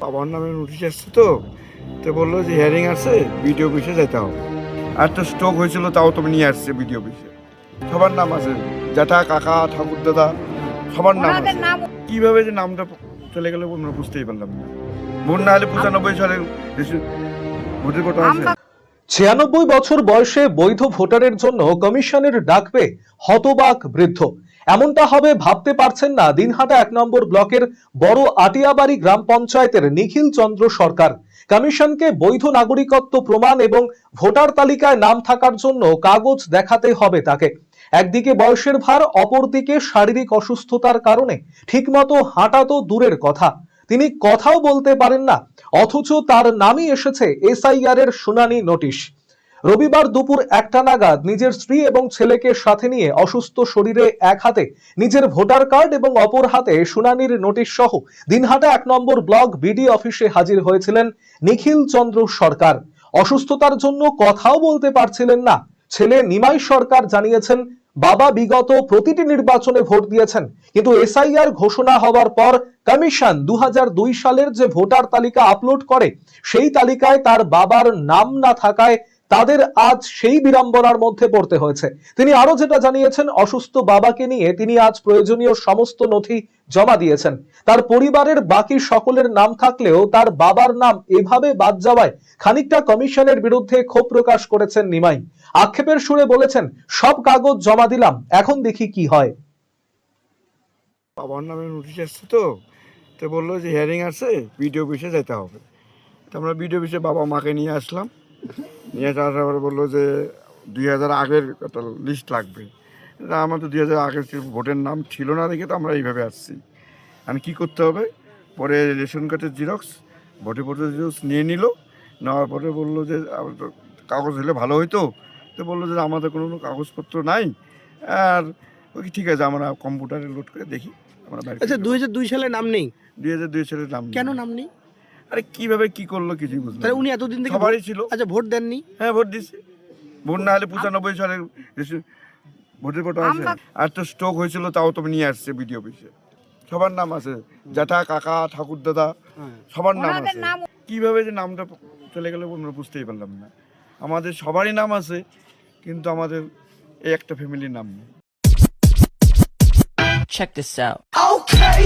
বাবার নামে নোটিশ আসছে তো তো বলল যে হিয়ারিং আছে বিডিও অফিসে যেতে হবে। আর তো স্ট্রোক হয়েছিল তাও তুমি নিয়ে আসছে বিডিও অফিসে সবার নাম আছে জ্যাঠা কাকা ঠাকুর দাদা সবার নাম আছে। কীভাবে যে নামটা চলে গেল আমরা বুঝতেই পারলাম না। ভোট না হলে পঁচানব্বই সালের রেশন- ভোটের কোটা আছে ছিয়ানব্বই বছর বয়সে বৈধ ভোটারের জন্য কমিশনের ডাকবে হতবাক বৃদ্ধ। এমনটা হবে ভাবতে পারছেন না দিনহাটা এক নম্বর ব্লকের বড় আটিয়াবাড়ি গ্রাম পঞ্চায়েতের নিখিল চন্দ্র সরকার। কমিশনকে বৈধ নাগরিকত্ব প্রমাণ এবং ভোটার তালিকায় নাম থাকার জন্য কাগজ দেখাতে হবে তাকে। একদিকে বয়সের ভার, অপরদিকে শারীরিক অসুস্থতার কারণে ঠিকমতো হাঁটা তো দূরের কথা। তিনি কথাও বলতে পারেন না, অথচ তার নামই এসেছে এসআইআর এর শুনানি নোটিশ। রবিবার দুপুর একটা নাগাদ নিজের স্ত্রী এবং ছেলেকে সাথে নিয়ে অসুস্থ শরীরে এক হাতে নিজের ভোটার কার্ড এবং অপর হাতে শুনানির নোটিশ সহ দিনহাটা এক নম্বর ব্লক বিডি অফিসে হাজির হয়েছিলেন নিখিল চন্দ্র সরকার। অসুস্থতার জন্য কথাও বলতে পারছিলেন না। ছেলে নিমাই সরকার জানিয়েছেন, বাবা বিগত প্রতিটি নির্বাচনে ভোট দিয়েছেন, কিন্তু এসআইআর ঘোষণা হওয়ার পর কমিশন দু হাজার দুই সালের যে ভোটার তালিকা আপলোড করে, সেই তালিকায় তার বাবার নাম না থাকায় তাদের আজ সেই বিড়ম্বনার মধ্যে পড়তে হয়েছে। তিনি আরও যেটা জানিয়েছেন, অসুস্থ বাবাকে নিয়ে তিনি আজ প্রয়োজনীয় সমস্ত নথি জমা দিয়েছেন। তার পরিবারের বাকি সকলের নাম থাকলেও তার বাবার নাম এভাবে বাদ যাওয়ায় খানিকটা কমিশনের বিরুদ্ধে ক্ষোভ প্রকাশ করেছেন নিমাই। আক্ষেপের সুরে বলেছেন, সব কাগজ জমা দিলাম, এখন দেখি কি হয়। বাবার নামে নোটিশ আসছে তো তো বলল যে হিয়ারিং আছে, বিডিও অফিসে যেতে হবে। তো আমরা বিডিও অফিসে বাবা মাকে নিয়ে আসলাম। নিয়ে আসার পরে বলল যে দুই হাজার আগের একটা লিস্ট লাগবে। আমার তো দুই হাজার আগের ভোটের নাম ছিল না দেখে তো আমরা এইভাবে আসছি। আর কী করতে হবে? পরে রেশন কার্ডের জিরক্স ভোটের ভোটের জিরক্স নিয়ে নিল। নেওয়ার পরে বলল যে কাগজ হলে ভালো হতো তো বলল যে আমাদের কোনো কাগজপত্র নাই। আর ওই ঠিক আছে আমরা কম্পিউটারে লোড করে দেখি। আমরা আচ্ছা দুই হাজার দুই সালে নাম নেই? দুই হাজার দুই সালের নাম কেন নাম নেই? আরে কীভাবে কি করল কিছুই বুঝলাম তাহলে উনি এতদিন থেকে সবারই ছিল। আচ্ছা ভোট দেননি? হ্যাঁ ভোট দিছে ভোট না হলে পঁচানব্বই সালের ভোটের কোটা আছে আর তো স্ট্রোক হয়েছিল তাও তো নিয়ে আসছে বিডিও অফিসে সবার নাম আছে। জ্যাঠা কাকা ঠাকুর দাদা হ্যাঁ। সবার নাম আছে। কীভাবে যে নামটা চলে গেল আমরা বুঝতেই পারলাম না। আমাদের সবারই নাম আছে কিন্তু আমাদের এই একটা ফ্যামিলির নাম নেই। Check this out. Okay,